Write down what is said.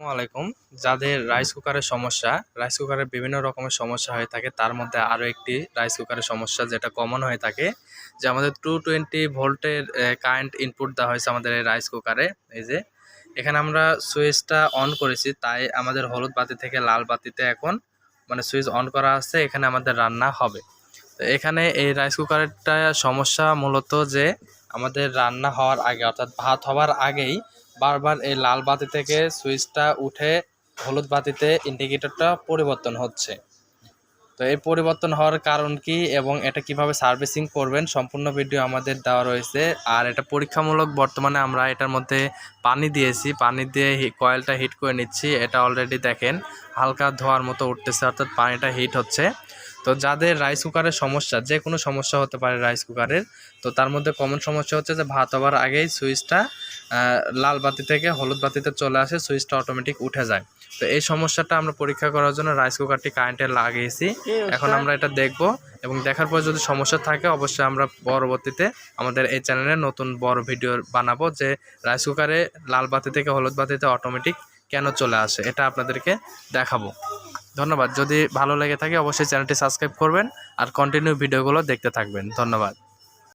আলাইকুম। যাদের রাইস কুকারের সমস্যা, রাইস কুকারের বিভিন্ন রকমের সমস্যা হয়ে থাকে, তার মধ্যে আরও একটি রাইস কুকারের সমস্যা যেটা কমন হয়ে থাকে যে আমাদের টু টোয়েন্টি ভোল্টের কারেন্ট ইনপুট দেওয়া হয়েছে আমাদের এই রাইস কুকারে। এই যে, এখানে আমরা সুইচটা অন করেছি, তাই আমাদের হলুদ বাতি থেকে লাল বাতিতে এখন মানে সুইচ অন করা আছে, এখানে আমাদের রান্না হবে। তো এখানে এই রাইস কুকারটা সমস্যা মূলত যে আমাদের রান্না হওয়ার আগে, অর্থাৎ ভাত হওয়ার আগেই বারবার এই লাল বাতি থেকে সুইচটা উঠে হলুদ বাতিতে ইন্ডিকেটরটা পরিবর্তন হচ্ছে। তো এই পরিবর্তন হওয়ার কারণ কি এবং এটা কীভাবে সার্ভিসিং করবেন সম্পূর্ণ ভিডিও আমাদের দেওয়া রয়েছে। আর এটা পরীক্ষামূলক বর্তমানে আমরা এটার মধ্যে পানি দিয়েছি। পানি দিয়ে কয়েলটা হিট করে নিচ্ছি। এটা অলরেডি দেখেন, হালকা ধোয়ার মতো উঠতেছে, অর্থাৎ পানিটা হিট হচ্ছে। তো যাদের রাইস কুকারের সমস্যা যে কোনো সমস্যা হতে পারে রাইস কুকারের তো তার মধ্যে কমন সমস্যা হচ্ছে যে ভাত হবার আগেই সুইচটা লাল বাতি থেকে হলুদ বাতিতে চলে আসে সুইচটা অটোমেটিক উঠে যায়। তো এই সমস্যাটা আমরা পরীক্ষা করার জন্য রাইস কুকারটি কারেন্টে লাগিয়েছি। এখন আমরা এটা দেখব এবং দেখার পর যদি সমস্যা থাকে অবশ্যই আমরা পরবর্তীতে আমাদের এই চ্যানেলে নতুন বড় ভিডিও বানাবো যে রাইস কুকারে লাল বাতি থেকে হলুদ বাতিতে অটোমেটিক কেন চলে আসে এটা আপনাদেরকে দেখাবো। ধন্যবাদ। যদি ভালো লেগে থাকে, অবশ্যই চ্যানেলটি সাবস্ক্রাইব করবেন আর কন্টিনিউ ভিডিওগুলো দেখতে থাকবেন। ধন্যবাদ।